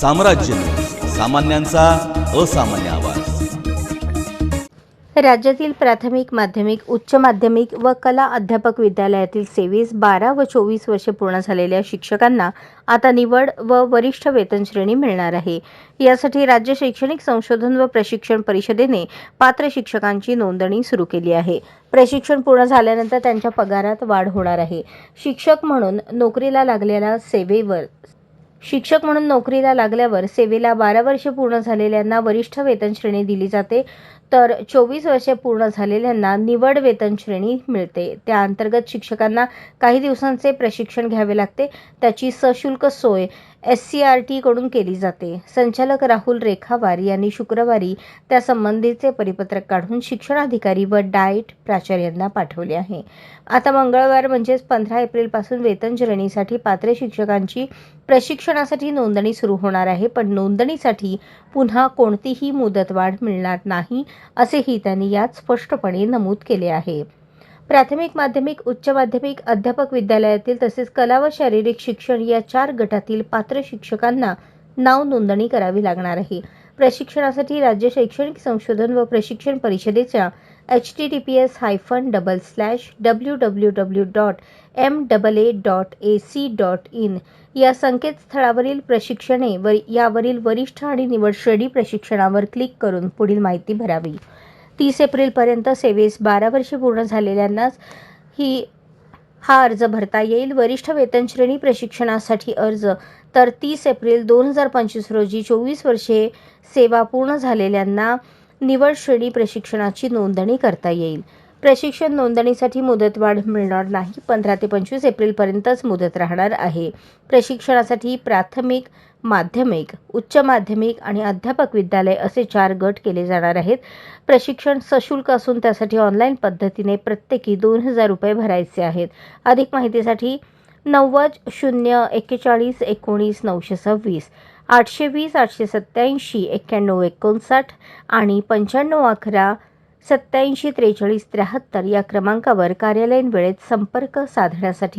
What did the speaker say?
साम्राज्य. सामान्यांचा असामान्य आवाज. राज्यातील प्राथमिक माध्यमिक उच्च माध्यमिक व कला अध्यापक विद्यालयातील सेवेस बारा व चोवीस वर्षे पूर्ण झालेल्या शिक्षकांना आता निवड व वरिष्ठ वेतन श्रेणी मिळणार आहे. यासाठी राज्य शैक्षणिक संशोधन व प्रशिक्षण परिषदेने पात्र शिक्षकांची नोंदणी सुरू केली आहे. प्रशिक्षण पूर्ण झाल्यानंतर त्यांच्या पगारात वाढ होणार आहे. शिक्षक म्हणून नोकरीला लागलेल्या सेवेवर शिक्षक म्हणून नोकरीला लागल्यावर सेवेला बारा वर्षे पूर्ण झालेल्यांना वरिष्ठ वेतन श्रेणी दिली जाते. तर चोवीस वर्षे पूर्ण झालेल्यांना निवड वेतन श्रेणी मिळते. त्या अंतर्गत शिक्षकांना काही दिवसांचे प्रशिक्षण घ्यावे लागते. त्याची सशुल्क सोय एस सी आर टीकडून केली जाते. संचालक राहुल रेखावार यांनी शुक्रवारी त्या संबंधीचे परिपत्रक काढून शिक्षणाधिकारी व डाएट प्राचार्यांना पाठवले आहे. आता मंगळवार म्हणजेच पंधरा एप्रिलपासून वेतन श्रेणीसाठी पात्र शिक्षकांची प्रशिक्षणासाठी नोंदणी सुरू होणार आहे. पण नोंदणीसाठी पुन्हा कोणतीही मुदतवाढ मिळणार नाही. असेही त्यांनी यात स्पष्टपणे नमूद केले आहे. प्राथमिक माध्यमिक उच्च माध्यमिक अध्यापक विद्यालयातील तसेच कला व शारीरिक शिक्षण या चार गटातील पात्र शिक्षकांना नाव नोंदणी करावी लागणार आहे. प्रशिक्षणासाठी राज्य शैक्षणिक संशोधन व प्रशिक्षण परिषदेच्या H T T P S hyphen double slash W W W dot M double A dot A C dot in या संकेतस्थळावरील प्रशिक्षणे व यावरील वरिष्ठ आणि निवड श्रेणी प्रशिक्षणावर क्लिक करून पुढील माहिती भरावी. तीस एप्रिलपर्यंत सेवेस बारा वर्षे पूर्ण झालेल्यांनाच ही हा अर्ज भरता येईल. वरिष्ठ वेतन श्रेणी प्रशिक्षणासाठी अर्ज. तर तीस एप्रिल दोन हजार पंचवीस रोजी चोवीस वर्षे सेवा पूर्ण झालेल्यांना निवड श्रेणी प्रशिक्षणाची नोंदणी करता येईल. प्रशिक्षण नोंदणीसाठी मुदतवाढ मिळणार नाही. पंधरा ते पंचवीस एप्रिलपर्यंतच मुदत राहणार आहे. प्रशिक्षणासाठी प्राथमिक माध्यमिक उच्च माध्यमिक आणि अध्यापक विद्यालय असे चार गट केले जाणार आहेत. प्रशिक्षण सशुल्क असून त्यासाठी ऑनलाईन पद्धतीने प्रत्येकी दोन हजार रुपये भरायचे आहेत. अधिक माहितीसाठी नव्वद शून्य एक्केचाळीस एकोणीस नऊशे सव्वीस. आठशे वीस आठशे सत्याऐंशी एक्क्याण्णव एकोणसाठ आणि पंच्याण्णव अकरा सत्याऐंशी त्रेचाळीस त्र्याहत्तर या क्रमांकावर कार्यालयीन वेळेत संपर्क साधण्यासाठी